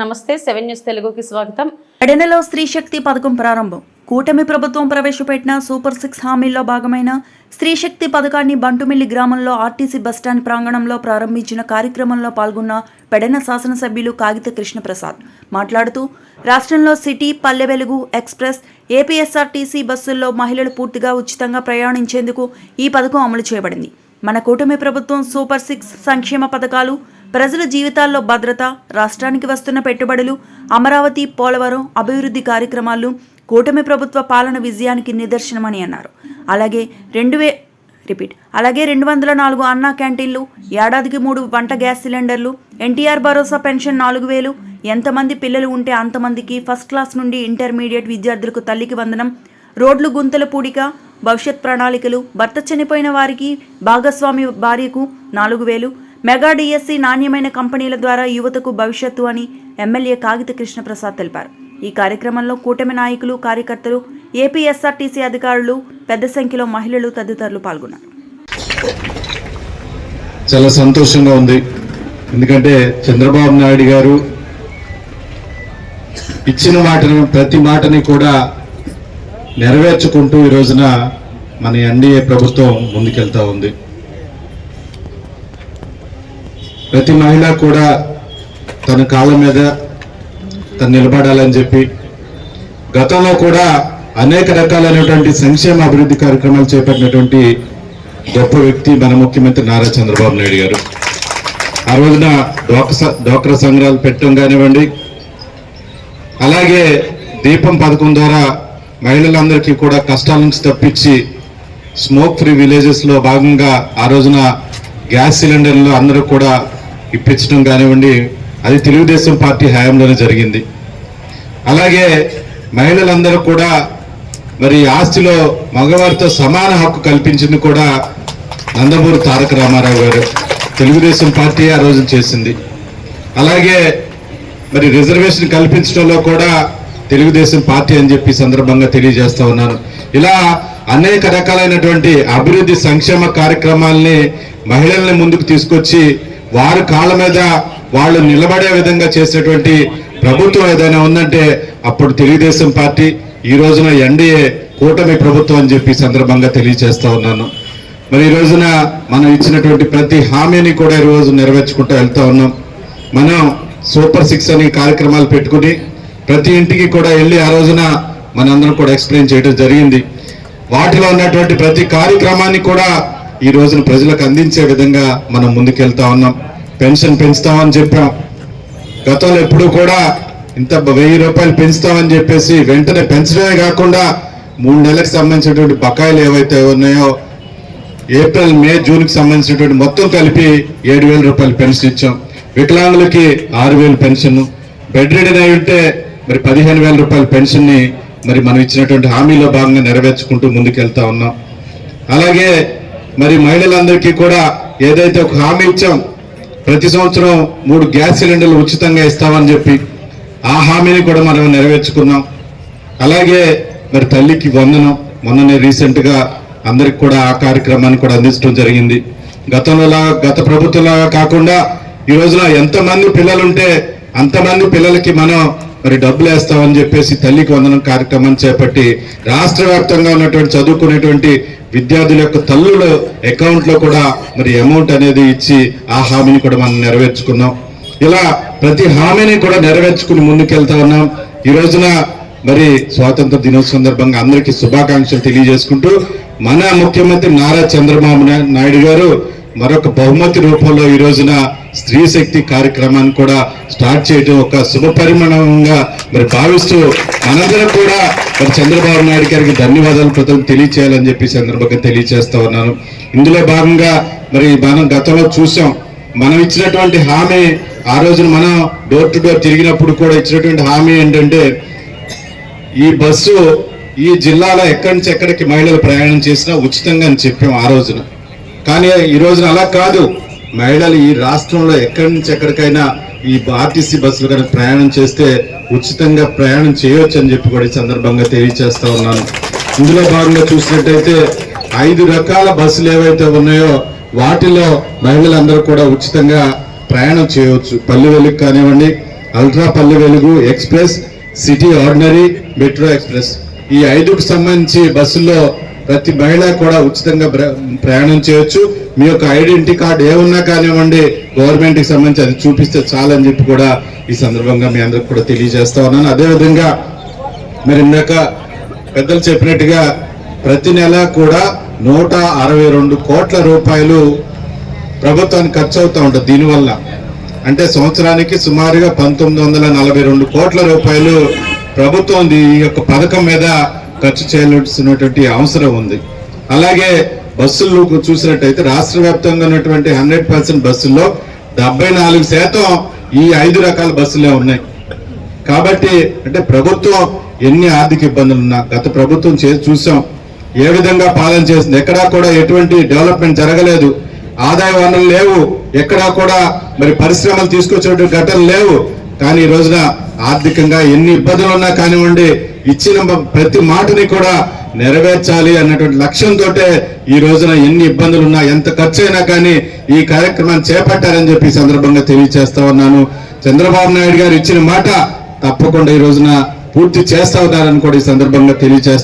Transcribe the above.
నమస్తే seven news తెలుగుకి స్వాగతం. ఎడెనలో స్త్రీ శక్తి పథకం ప్రారంభం. కూటమి ప్రభుత్వం ప్రవేశపెట్టిన సూపర్ సిక్స్ హామీల్లో భాగమైన స్త్రీ శక్తి పథకాన్ని బంటుమిల్లి గ్రామంలో ఆర్టీసీ బస్టాండ్ ప్రాంగణంలో ప్రారంభించిన కార్యక్రమంలో పాల్గొన్న పెడన శాసనసభ్యులు కాగిత కృష్ణప్రసాద్ మాట్లాడుతూ రాష్ట్రంలో సిటీ పల్లె వెలుగు ఎక్స్ప్రెస్ ఏపీఎస్ఆర్టీసీ బస్సుల్లో మహిళలు పూర్తిగా ఉచితంగా ప్రయాణించేందుకు ఈ పథకం అమలు చేయబడింది. మన కూటమి ప్రభుత్వం సూపర్ సిక్స్ సంక్షేమ పథకాలు ప్రజల జీవితాల్లో భద్రత రాష్ట్రానికి వస్తున్న పెట్టుబడులు అమరావతి పోలవరం అభివృద్ధి కార్యక్రమాలు కూటమి ప్రభుత్వ పాలన విజయానికి నిదర్శనమని అన్నారు. అలాగే రెండు వే రిపీట్. అలాగే రెండు వందల నాలుగు అన్నా క్యాంటీన్లు ఏడాదికి మూడు వంట గ్యాస్ సిలిండర్లు ఎన్టీఆర్ భరోసా పెన్షన్ నాలుగు వేలు ఎంతమంది పిల్లలు ఉంటే అంతమందికి ఫస్ట్ క్లాస్ నుండి ఇంటర్మీడియట్ విద్యార్థులకు తల్లికి వందనం రోడ్లు గుంతల పూడిక భవిష్యత్ ప్రణాళికలు భర్త చనిపోయిన వారికి భాగస్వామి భార్యకు నాలుగు వేలు మెగా డిఎస్సి నాణ్యమైన కంపెనీల ద్వారా యువతకు భవిష్యత్తు అని ఎమ్మెల్యే కాగిత కృష్ణప్రసాద్ తెలిపారు. ఈ కార్యక్రమంలో కూటమి నాయకులు కార్యకర్తలు ఏపీఎస్ఆర్టీసీ అధికారులు పెద్ద సంఖ్యలో మహిళలు తదితరులు పాల్గొన్నారు. చాలా సంతోషంగా ఉంది. ఎందుకంటే చంద్రబాబు నాయుడు గారు ఇచ్చిన మాటను ప్రతి మాటని కూడా నెరవేర్చుకుంటూ ఈ రోజున మన ఎన్డీఏ ప్రభుత్వం ముందుకెళ్తా ఉంది. ప్రతి మహిళ కూడా తన కాళ్ళ మీద తను నిలబడాలని చెప్పి గతంలో కూడా అనేక రకాలైనటువంటి సంక్షేమ అభివృద్ధి కార్యక్రమాలు చేపట్టినటువంటి గొప్ప వ్యక్తి మన ముఖ్యమంత్రి నారా చంద్రబాబు నాయుడు గారు. ఆ రోజున డోక్రా సంఘాలు పెట్టడం కానివ్వండి అలాగే దీపం పథకం ద్వారా మహిళలందరికీ కూడా కష్టాల నుంచి తప్పించి స్మోక్ ఫ్రీ విలేజెస్లో భాగంగా ఆ రోజున గ్యాస్ సిలిండర్లు అందరూ కూడా ఇప్పించడం కానివ్వండి అది తెలుగుదేశం పార్టీ హయాంలోనే జరిగింది. అలాగే మహిళలందరూ కూడా మరి ఆస్తిలో మగవారితో సమాన హక్కు కల్పించింది కూడా నందమూరి తారక రామారావు గారు. తెలుగుదేశం పార్టీ ఆ రోజు చేసింది. అలాగే మరి రిజర్వేషన్ కల్పించడంలో కూడా తెలుగుదేశం పార్టీ అని చెప్పి సందర్భంగా తెలియజేస్తా ఉన్నాను. ఇలా అనేక రకాలైనటువంటి అభివృద్ధి సంక్షేమ కార్యక్రమాల్ని మహిళల్ని ముందుకు తీసుకొచ్చి వారి కాళ్ళ మీద వాళ్ళు నిలబడే విధంగా చేసేటువంటి ప్రభుత్వం ఏదైనా ఉందంటే అప్పుడు తెలుగుదేశం పార్టీ ఈ రోజున ఎన్డీఏ కూటమి ప్రభుత్వం అని చెప్పి సందర్భంగా తెలియజేస్తూ ఉన్నాను. మరి ఈ రోజున మనం ఇచ్చినటువంటి ప్రతి హామీని కూడా ఈ రోజు నెరవేర్చుకుంటూ వెళ్తూ ఉన్నాం. మనం సూపర్ సిక్స్ అనే కార్యక్రమాలు పెట్టుకుని ప్రతి ఇంటికి కూడా వెళ్ళి ఆ రోజున మనందరం కూడా ఎక్స్ప్లెయిన్ చేయడం జరిగింది. వాటిలో ఉన్నటువంటి ప్రతి కార్యక్రమాన్ని కూడా ఈ రోజున ప్రజలకు అందించే విధంగా మనం ముందుకెళ్తా ఉన్నాం. పెన్షన్ పెంచుతామని చెప్పాం. గతంలో ఎప్పుడూ కూడా ఇంత వెయ్యి రూపాయలు పెంచుతామని చెప్పేసి వెంటనే పెంచడమే కాకుండా మూడు నెలలకు సంబంధించినటువంటి బకాయిలు ఏవైతే ఉన్నాయో ఏప్రిల్ మే జూన్కి సంబంధించినటువంటి మొత్తం కలిపి ఏడు వేల రూపాయలు పెన్షన్ ఇచ్చాం. వికలాంగులకి ఆరు వేలు పెన్షన్. బెడ్ రెడీ అయి ఉంటే మరి పదిహేను వేల రూపాయల పెన్షన్ని మరి మనం ఇచ్చినటువంటి హామీలో భాగంగా నెరవేర్చుకుంటూ ముందుకెళ్తా ఉన్నాం. అలాగే మరి మహిళలందరికీ కూడా ఏదైతే ఒక హామీ ఇచ్చాం ప్రతి సంవత్సరం మూడు గ్యాస్ సిలిండర్లు ఉచితంగా ఇస్తామని చెప్పి ఆ హామీని కూడా మనం నెరవేర్చుకున్నాం. అలాగే మరి తల్లికి వందనం మొన్ననే రీసెంట్గా అందరికి కూడా ఆ కార్యక్రమాన్ని కూడా అందించడం జరిగింది. గతంలో గత ప్రభుత్వంలాగా కాకుండా ఈ రోజున ఎంతమంది పిల్లలుంటే అంతమంది పిల్లలకి మనం మరి డబ్బులు వేస్తామని చెప్పేసి తల్లికి వందనం కార్యక్రమాన్ని చేపట్టి రాష్ట్ర వ్యాప్తంగా ఉన్నటువంటి చదువుకునేటువంటి విద్యార్థుల యొక్క తల్లుల అకౌంట్లో కూడా మరి అమౌంట్ అనేది ఇచ్చి ఆ హామీని కూడా మనం నెరవేర్చుకున్నాం. ఇలా ప్రతి హామీని కూడా నెరవేర్చుకుని ముందుకెళ్తా ఉన్నాం. ఈ రోజున మరి స్వాతంత్ర దినోత్సవం సందర్భంగా అందరికీ శుభాకాంక్షలు తెలియజేసుకుంటూ మన ముఖ్యమంత్రి నారా చంద్రబాబు నాయుడు గారు మరొక బహుమతి రూపంలో ఈ రోజున స్త్రీ శక్తి కార్యక్రమాన్ని కూడా స్టార్ట్ చేయడం ఒక శుభ పరిమాణంగా మరి భావిస్తూ మనందరం కూడా మరి చంద్రబాబు నాయుడు గారికి ధన్యవాదాలు ప్రజలు తెలియచేయాలని చెప్పి సందర్భంగా తెలియచేస్తా ఉన్నాను. ఇందులో భాగంగా మరి మనం గతంలో చూసాం మనం ఇచ్చినటువంటి హామీ ఆ రోజున మనం డోర్ టు డోర్ తిరిగినప్పుడు కూడా ఇచ్చినటువంటి హామీ ఏంటంటే ఈ బస్సు ఈ జిల్లాలో ఎక్కడి నుంచి ఎక్కడికి మహిళలు ప్రయాణం చేసినా ఉచితంగా అని చెప్పాం ఆ రోజున. కానీ ఈ రోజున అలా కాదు. మహిళలు ఈ రాష్ట్రంలో ఎక్కడి నుంచి ఎక్కడికైనా ఈ ఆర్టీసీ బస్సులు కనుక ప్రయాణం చేస్తే ఉచితంగా ప్రయాణం చేయొచ్చు అని చెప్పి కూడా ఈ సందర్భంగా తెలియచేస్తా ఉన్నాను. ఇందులో భాగంగా చూసినట్టయితే ఐదు రకాల బస్సులు ఏవైతే ఉన్నాయో వాటిలో మహిళలందరూ కూడా ఉచితంగా ప్రయాణం చేయవచ్చు పల్లె వెలుగు కానివ్వండి ultra Palle Velugu express city ordinary metro express. ఈ ఐదుకు సంబంధించి బస్సుల్లో ప్రతి మహిళ కూడా ఉచితంగా ప్ర- ప్రయాణం చేయొచ్చు. మీ యొక్క ఐడెంటిటీ కార్డు ఏమున్నా కానివ్వండి గవర్నమెంట్కి సంబంధించి అది చూపిస్తే చాలని చెప్పి కూడా ఈ సందర్భంగా మీ అందరికి కూడా తెలియజేస్తా ఉన్నాను. అదేవిధంగా మరి ఇందాక పెద్దలు చెప్పినట్టుగా ప్రతి నెల కూడా నూట అరవై రెండు కోట్ల రూపాయలు ప్రభుత్వానికి ఖర్చు అవుతూ ఉంటుంది. దీనివల్ల అంటే సంవత్సరానికి సుమారుగా పంతొమ్మిది వందల నలభై రెండు కోట్ల రూపాయలు ప్రభుత్వం ఈ యొక్క పథకం మీద ఖర్చు చేయాల్సినటువంటి అవసరం ఉంది. అలాగే బస్సులు చూసినట్టయితే రాష్ట్ర వ్యాప్తంగా ఉన్నటువంటి హండ్రెడ్ పర్సెంట్ బస్సుల్లో డెబ్బై నాలుగు శాతం ఈ ఐదు రకాల బస్సులే ఉన్నాయి. కాబట్టి అంటే ప్రభుత్వం ఎన్ని ఆర్థిక ఇబ్బందులు ఉన్నా గత ప్రభుత్వం చేసి చూసాం ఏ విధంగా పాలన చేసింది. ఎక్కడా కూడా ఎటువంటి డెవలప్మెంట్ జరగలేదు. ఆదాయ వనరులు లేవు. ఎక్కడా కూడా మరి పరిశ్రమలు తీసుకొచ్చేటువంటి ఘటనలు లేవు. కానీ ఈ రోజున ఆర్థికంగా ఎన్ని ఇబ్బందులు ఉన్నా కానివ్వండి ఇచ్చిన ప్రతి మాటని కూడా నెరవేర్చాలి అన్నటువంటి లక్ష్యంతో ఈ రోజున ఎన్ని ఇబ్బందులు ఉన్నా ఎంత ఖర్చు అయినా కానీ ఈ కార్యక్రమాన్ని చేపట్టారని చెప్పి ఈ సందర్భంగా తెలియజేస్తా ఉన్నాను. చంద్రబాబు నాయుడు గారు ఇచ్చిన మాట తప్పకుండా ఈ రోజున పూర్తి చేస్తా ఉన్నారని కూడా ఈ సందర్భంగా తెలియజేస్తా